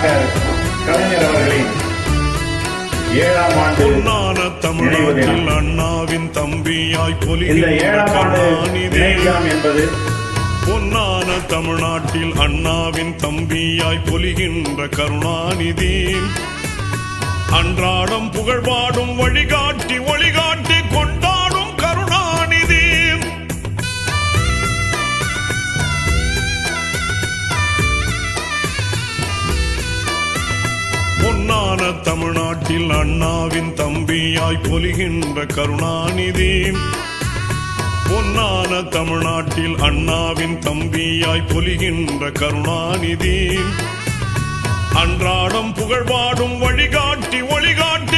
Doctor கலைஞர் அவர்களின் ஏழாம் ஆண்டு நினைவு தினம். அண்ணாவின் தம்பியாய் இந்த பொலிகின்ற ஏழாம் ஆண்டு நினைவிடம் என்பது பொன்னான தமிழ்நாட்டில் அண்ணாவின் தம்பியாய் பொலிகின்ற கருணாநிதி அன்றாடம் புகழ்பாடும் வழிகாட்டி வழிகாட்டி கொண்டாடும் தமிழ்நாட்டில் அண்ணாவின் தம்பியாய் பொலிகின்ற கருணாநிதி. பொன்னான தமிழ்நாட்டில் அண்ணாவின் தம்பியாய் பொலிகின்ற கருணாநிதி. அன்றாடம் புகழ்பாடும் வழிகாட்டி ஒளிகாட்டி